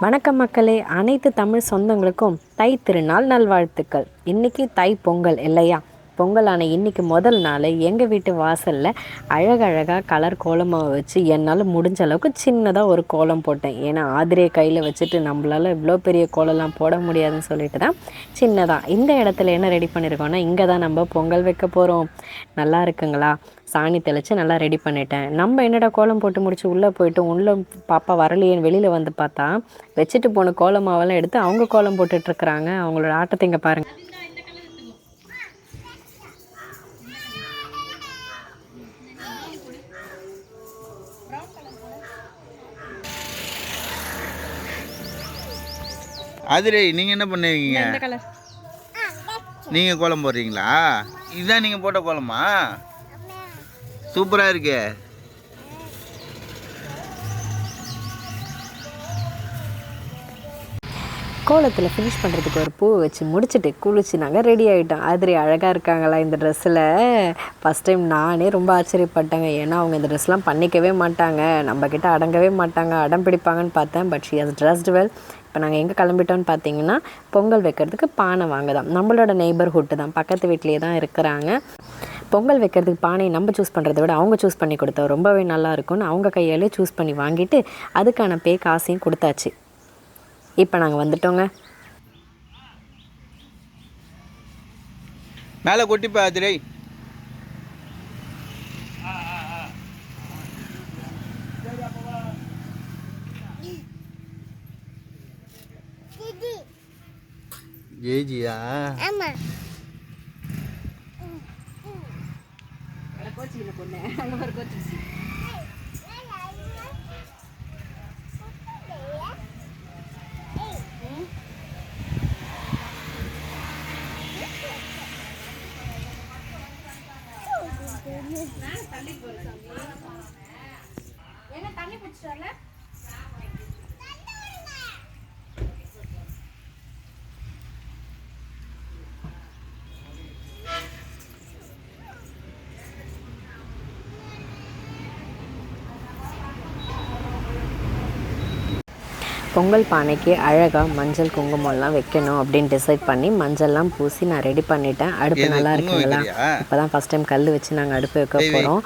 வணக்கம் மக்களே. அனைத்து தமிழ் சொந்தங்களுக்கும் தை திருநாள் நல்வாழ்த்துக்கள். இன்னைக்கு தை பொங்கல் இல்லையா? பொங்கலான இன்னைக்கு முதல் நாள் எங்கள் வீட்டு வாசலில் அழகழகாக கலர் கோலமாக வச்சு என்னால் முடிஞ்ச அளவுக்கு சின்னதாக ஒரு கோலம் போட்டேன். ஏன்னா ஆதிரியை கையில் வச்சுட்டு நம்மளால் இவ்வளோ பெரிய கோலம்லாம் போட முடியாதுன்னு சொல்லிட்டு தான் சின்னதாக இந்த இடத்துல என்ன ரெடி பண்ணியிருக்கோன்னா இங்கே தான் நம்ம பொங்கல் வைக்க போகிறோம் நல்லா இருக்குங்களா? சாணி தெளித்து நல்லா ரெடி பண்ணிட்டேன். நம்ம என்னடா கோலம் போட்டு முடிச்சு உள்ளே போயிட்டு உள்ளே பாப்பா வரலையேன்னு வெளியில் வந்து பார்த்தா வச்சுட்டு போன கோலமாவெல்லாம் எடுத்து அவங்க கோலம் போட்டுட்ருக்குறாங்க அவங்களோட ஆட்டத்தை இங்கே பாருங்கள் அதிரை நீங்கள் என்ன பண்ணுவீங்க? இந்த கலர் நீங்கள் கோலம் போடுறீங்களா? இதுதான் நீங்கள் போட்ட கோலமா? சூப்பராக இருக்கே. கோலத்தில் ஃபினிஷ் பண்ணுறதுக்கு ஒரு பூ வச்சு முடிச்சுட்டு குளிச்சு நாங்கள் ரெடி ஆகிட்டோம் ஆதிரி அழகாக இருக்காங்களா இந்த ட்ரெஸ்ஸில் ஃபஸ்ட் டைம் நானே ரொம்ப ஆச்சரியப்பட்டேங்க. ஏன்னா அவங்க இந்த ட்ரெஸ்லாம் பண்ணிக்கவே மாட்டாங்க. நம்மக்கிட்ட அடங்கவே மாட்டாங்க. அடம் பிடிப்பாங்கன்னு பார்த்தேன். But she has dressed well இப்போ நாங்கள் எங்கே கிளம்பிட்டோம்னு பார்த்தீங்கன்னா பொங்கல் வைக்கிறதுக்கு பானை வாங்க தான். நம்மளோட நெய்பர்ஹுட்டு தான். பக்கத்து வீட்லேயே தான் இருக்கிறாங்க. பொங்கல் வைக்கிறதுக்கு பானையை நம்ம சூஸ் பண்ணுறத விட அவங்க சூஸ் பண்ணி கொடுத்தா ரொம்பவே நல்லா இருக்கும்னு அவங்க கையாலே சூஸ் பண்ணி வாங்கிட்டு அதுக்கான பே காசையும் கொடுத்தாச்சு. இப்போ நாங்கள் வந்துட்டோங்க. மேலே கொட்டிப்பா அதிரை ஜெய்ஜியா ஆமா. பொங்கல் பானைக்கு அழகாக மஞ்சள் குங்குமம்லாம் வைக்கணும் அப்படின்னு டிசைட் பண்ணி மஞ்சள்லாம் பூசி நான் ரெடி பண்ணிட்டேன். அடுப்பு நல்லா இருக்குங்களா? இப்போ தான் ஃபஸ்ட் டைம் கல் வச்சு நாங்கள் அடுப்பு வைக்க போகிறோம்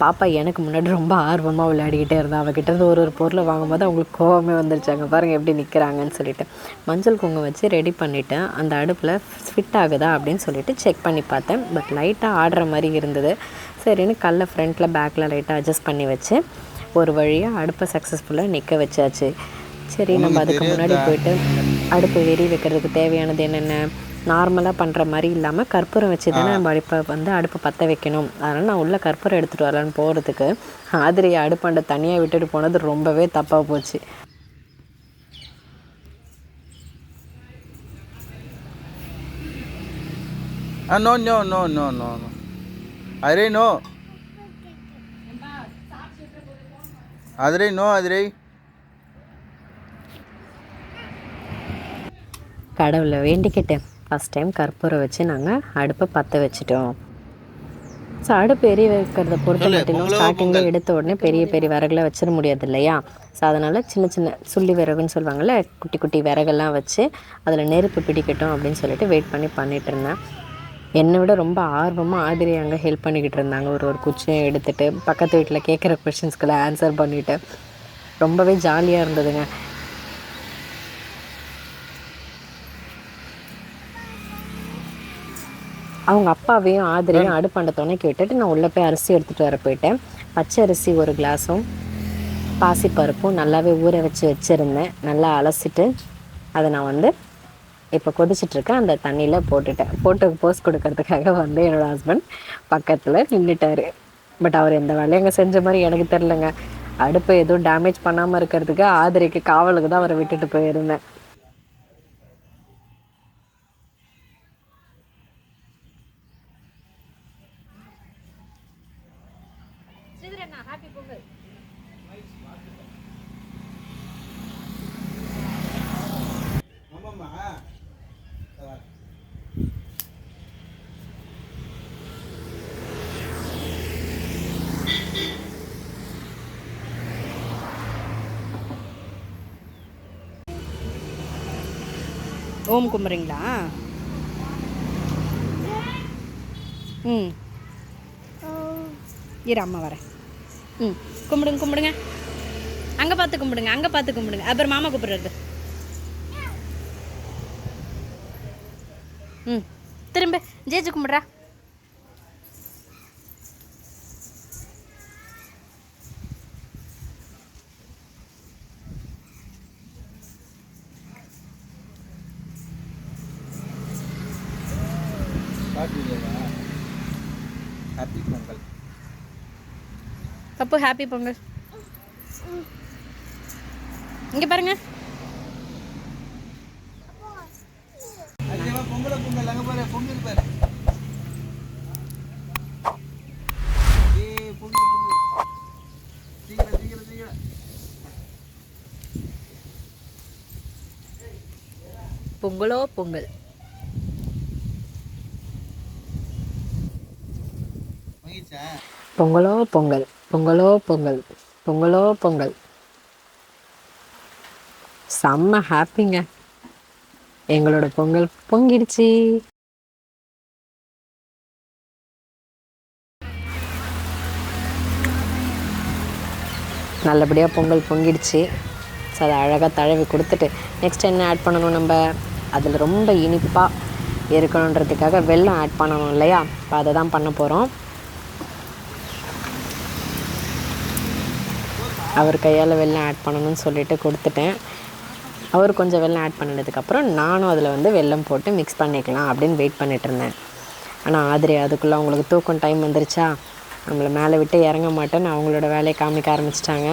பாப்பா எனக்கு முன்னாடி ரொம்ப ஆர்வமாக விளையாடிக்கிட்டே இருந்தா. அவகிட்ட இருந்து ஒரு ஒரு பொருளை வாங்கும்போது அவங்களுக்கு கோவமே வந்துருச்சாங்க பாருங்கள் எப்படி நிற்கிறாங்கன்னு சொல்லிட்டு. மஞ்சள் குங்குமம் வச்சு ரெடி பண்ணிட்டேன். அந்த அடுப்பில் ஃபிட் ஆகுதா அப்படின்னு சொல்லிட்டு செக் பண்ணி பார்த்தேன். பட் லைட்டாக ஆடுற மாதிரி இருந்தது. சரின்னு கல்லை ஃப்ரண்ட்டில் பேக்கில் லைட்டாக அட்ஜஸ்ட் பண்ணி வச்சு ஒரு வழியாக அடுப்பை சக்ஸஸ்ஃபுல்லாக நிற்க வச்சாச்சு. சரி நம்ம அதுக்கு முன்னாடி போயிட்டு அடுப்பு எரி வைக்கிறதுக்கு தேவையானது என்னென்ன? நார்மலாக பண்ணுற மாதிரி இல்லாமல் கற்பூரம் வச்சு தானே நம்ம அடுப்பை வந்து அடுப்பை பற்ற வைக்கணும். அதனால் நான் உள்ள கற்பூரம் எடுத்துகிட்டு வரலான்னு போகிறதுக்கு ஆதிரியை அடுப்பாண்ட தனியாக விட்டுட்டு போனது ரொம்பவே தப்பாக போச்சு. No no no no no Adhirai no Adhirai no Adhirai. கடவுளை வேண்டிக்கிட்டேன். ஃபஸ்ட் டைம் கற்பூரம் வச்சு நாங்கள் அடுப்பை பற்ற வச்சுட்டோம். ஸோ அடுப்பு எரிய வைக்கிறத பொறுத்த மட்டும் ஸ்டார்டிங்கில். எடுத்த உடனே பெரிய பெரிய விறகுல வச்சிட முடியாது இல்லையா? ஸோ அதனால் சின்ன சின்ன சுள்ளி விறகுன்னு சொல்லுவாங்கள்ல குட்டி குட்டி விறகெல்லாம் வச்சு அதில் நெருப்பு பிடிக்கட்டும் அப்படின்னு சொல்லிட்டு வெயிட் பண்ணி பண்ணிட்டு இருந்தேன். என்னை விட ரொம்ப ஆர்வமாக ஆதிரி அங்கே ஹெல்ப் பண்ணிக்கிட்டு இருந்தாங்க. ஒரு ஒரு குச்சியும் எடுத்துகிட்டு பக்கத்து வீட்டில் கேட்குற கொஷின்ஸ்க்கெல்லாம் ஆன்சர் பண்ணிவிட்டு ரொம்பவே ஜாலியாக இருந்ததுங்க. அவங்க அப்பாவையும் ஆதிரையும் அடுப்பாண்ட துணைக்கி விட்டுட்டு நான் உள்ளே போய் அரிசி எடுத்துகிட்டு வர போயிட்டேன். பச்சை அரிசி ஒரு கிளாஸும் பாசிப்பருப்பும் நல்லாவே ஊற வச்சு வச்சுருந்தேன். நல்லா அலசிட்டு அதை நான் வந்து இப்போ கொதிச்சிட்ருக்கேன் அந்த தண்ணியில் போட்டுட்டேன். போட்டு போஸ் கொடுக்கறதுக்காக வந்து என்னோடய ஹஸ்பண்ட் பக்கத்தில் நின்றுட்டார் பட் அவர் எந்த வேலையும் அங்கே செஞ்ச மாதிரி எனக்கு தெரிலங்க அடுப்பை எதுவும் டேமேஜ் பண்ணாமல் இருக்கிறதுக்கு ஆதிரைக்கு காவலுக்கு தான் அவரை விட்டுட்டு போயிருந்தேன். ஓம் கும்பிட்றீங்களா ம். இரு அம்மா வரேன். ம். கும்பிடுங்க கும்பிடுங்க. அங்கே பார்த்து கும்பிடுங்க அங்கே பார்த்து கும்பிடுங்க. அப்புறம் மாமா கூப்பிடுறது. ம். திரும்ப ஜேஜு கும்பிட்றா ஹாப்பி பொங்கல் அப்போ ஹாப்பி பொங்கல் இங்கே பாருங்க. பொங்கலோ பொங்கல். பொங்கலோ பொங்கல் பாரு ஏய் பொங்கல். பொங்கலோ பொங்கல். பொங்கலோ பொங்கல். செம்ம ஹாப்பிங்க. எங்களோட பொங்கல் பொங்கிடுச்சு. நல்லபடியாக பொங்கல் பொங்கிடுச்சு. ஸோ அதை அழகாக தழவி கொடுத்துட்டு நெக்ஸ்ட் என்ன ஆட் பண்ணணும் நம்ம? அதில் ரொம்ப இனிப்பாக இருக்கணுன்றதுக்காக வெள்ளம் ஆட் பண்ணணும் இல்லையா? இப்போ அதை தான் பண்ண போகிறோம் அவர் கையால் வெள்ளம் ஆட் பண்ணணும்னு சொல்லிட்டு கொடுத்துட்டேன். அவர் கொஞ்சம் வெள்ளம் ஆட் பண்ணினதுக்கப்புறம் நானும் அதில் வந்து வெல்லம் போட்டு மிக்ஸ் பண்ணிக்கலாம் அப்படின்னு வெயிட் பண்ணிட்டு இருந்தேன். ஆனால் ஆதிரி அதுக்குள்ளே அவங்களுக்கு தூக்கம் டைம் வந்துருச்சா? நம்மளை மேலே விட்டு இறங்க மாட்டேன்னு அவங்களோட வேலையை காமிக்க ஆரம்பிச்சிட்டாங்க.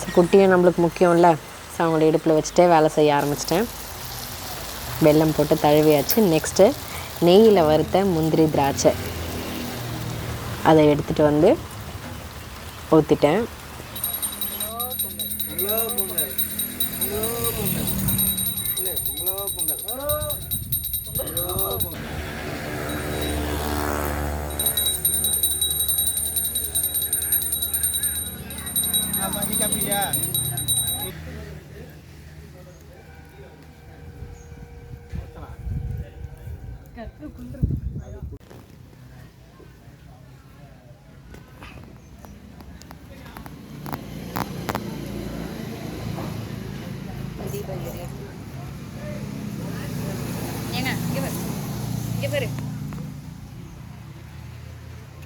ஸோ குட்டியும் நம்மளுக்கு முக்கியம்ல. ஸோ அவங்கள இடுப்பில் வச்சுட்டே வேலை செய்ய ஆரம்பிச்சிட்டேன். வெல்லம் போட்டு தழுவியாச்சு. நெக்ஸ்ட்டு நெய்யில் வறுத்த முந்திரி திராட்சை. அதை எடுத்துகிட்டு வந்து ஊற்றிட்டேன்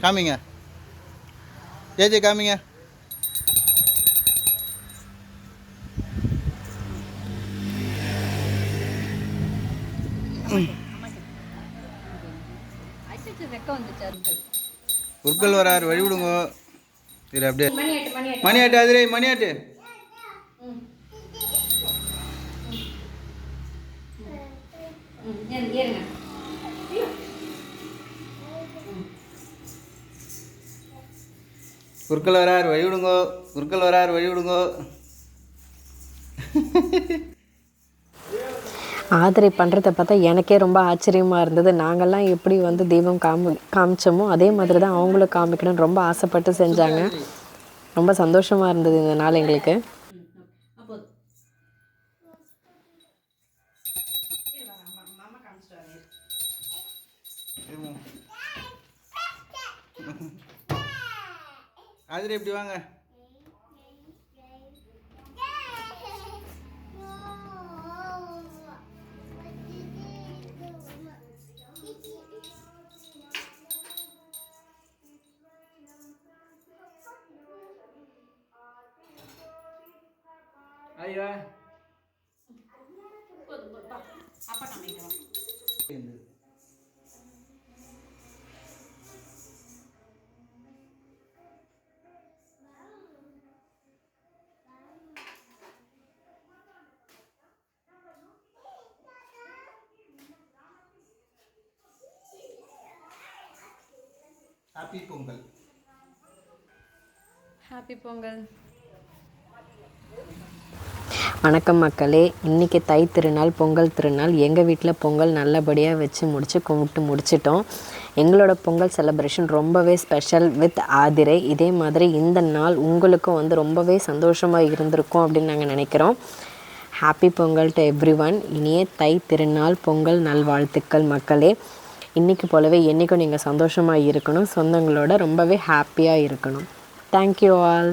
காமிங்க. ஏஜே காமிங்க. வெக்கம் வராரு வழிவிடுங்க. வரார் வழி விடுங்க இது அப்படியே. மணியாட்டு அதிரே மணியாட்டு. ஏறுங்க. குருக்கள் வரார் வழி விடுங்கோ குருக்கள் வரார் வழிவிடுங்கோ. ஆதரை பண்ணுறத பார்த்தா எனக்கே ரொம்ப ஆச்சரியமாக இருந்தது. நாங்கள்லாம் எப்படி வந்து தெய்வம் காமி காமிச்சோமோ அதே மாதிரி தான் அவங்களும் காமிக்கணும்னு ரொம்ப ஆசைப்பட்டு செஞ்சாங்க. ரொம்ப சந்தோஷமாக இருந்தது இந்த நாள் எங்களுக்கு. அதில் இப்படி வாங்க. ஐயா. ஹாப்பி பொங்கல் ஹாப்பி பொங்கல் வணக்கம் மக்களே. இன்றைக்கி தை திருநாள் பொங்கல் திருநாள். எங்கள் வீட்டில் பொங்கல் நல்லபடியாக வச்சு முடித்து கும்பிட்டு முடிச்சிட்டோம். எங்களோட பொங்கல் செலிப்ரேஷன் ரொம்பவே ஸ்பெஷல் வித் ஆதிரை. இதே மாதிரி இந்த நாள் உங்களுக்கும் வந்து ரொம்பவே சந்தோஷமாக இருந்திருக்கும் அப்படின்னு நாங்கள் நினைக்கிறோம். Happy Pongal to everyone இனிய தை திருநாள் பொங்கல் நல்வாழ்த்துக்கள் மக்களே. இன்றைக்கி போலவே என்றைக்கும் நீங்கள் சந்தோஷமாக இருக்கணும். சொந்தங்களோட ரொம்பவே ஹாப்பியாக இருக்கணும். Thank you all